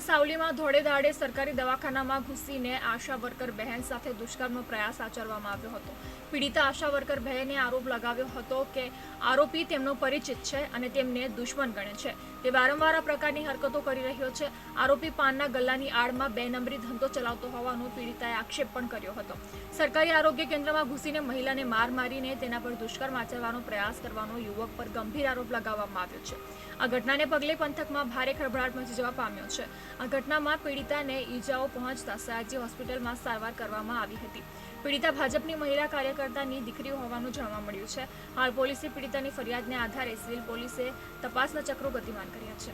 સાવલીમાં ધોળે ધાડે સરકારી દવાખાનામાં ઘૂસીને આશા વર્કર બહેન સાથે દુષ્કર્મનો પ્રયાસ આચરવામાં આવ્યો હતો. પીડિતા આશા વર્કર બહેને આરોપ લગાવ્યો હતો કે આરોપી તેમનો પરિચિત છે અને તેમને દુશ્મન ગણે છે. તે વારંવાર આ પ્રકારની હરકતો કરી રહ્યો છે. આરોપી પાનના ગલ્લાની આડમાં બે નંબરી ધંધો ચલાવતો હોવાનો પીડિતાએ આક્ષેપ પણ કર્યો હતો. સરકારી આરોગ્ય કેન્દ્રમાં ઘૂસીને મહિલાને માર મારીને તેના પર દુષ્કર્મ આચરવાનો પ્રયાસ કરવાનો યુવક પર ગંભીર આરોપ લગાવવામાં આવ્યો છે. આ ઘટનાને પગલે પંથકમાં ભારે ખળભળાટ મચી જવા પામ્યો છે. આ ઘટનામાં પીડિતાને ઈજાઓ પહોંચતા સયાજી હોસ્પિટલમાં સારવાર કરવામાં આવી હતી. પીડિતા ભાજપની મહિલા કાર્યકર્તાની દીકરી હોવાનું જાણવા મળ્યું છે. હાલ પોલીસે પીડિતાની ફરિયાદને આધારે સિવિલ પોલીસે તપાસના ચક્રો ગતિમાન કર્યા છે.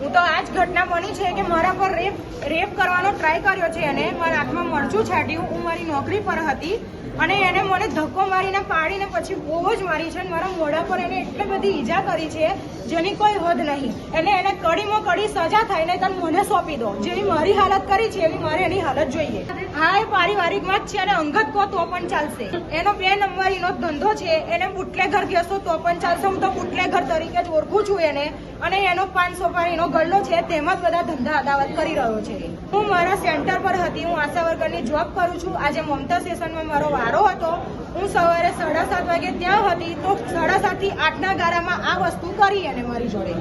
હું તો ઘટના બની છે કે મારા પર રેપ રેપ કરવાનો ટ્રાય કર્યો છે એને મારા હાથમાં મરચું છાટ્યું, હું મારી નોકરી પર હતી અને એને મને ધક્કો મારીને પાડીને પછી બહુ જ મારી છે અને મારા મોઢા પર એને એટલી બધી ઈજા કરી છે જેની કોઈ હદ નહીં. એટલે એને કડીમાં કડી સજા થાય ને તમે મને સોંપી દો જેવી મારી હાલત કરી છે એવી મારે એની હાલત જોઈએ. હા, એ પારિવારિકમાં જ છે અને અંગત કહો તો પણ ચાલશે. એનો બે નંબરીનો ધંધો છે, એને બુટલેઘર કહેશો તો પણ ચાલશે. હું તો બુટલેઘર તરીકે જ ઓળખું છું એને. અને એનો પાંચ એનો ગલ્લો છે તેમાં જ બધા ધંધા અદાવત કરી રહ્યો છે. હું મારા સેન્ટર પર હતી હું આશા વર્કરની જોબ કરું છું. આજે મમતા સ્ટેશનમાં મારો વારો હતો. હું સવારે સાડા સાત વાગે ત્યાં હતી તો સાડા સાતથી આઠના ગાળામાં આ વસ્તુ કરી એને મારી જોડે.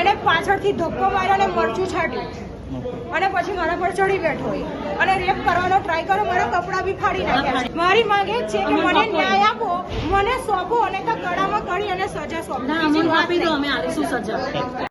એણે પાછળથી ધક્કો માર્યો અને મરચું છાટ્યું. અને પછી મારા પર ચડી બેઠો અને રેપ કરવાનો ટ્રાય કર્યો મારા કપડાં બી ફાડી નાખ્યા. મારી માંગ એ છે કે મને ન્યાય આપો મને સોંપો અને કડામાં કરી અને સજા સોંપો. આપી દો અમે સજા.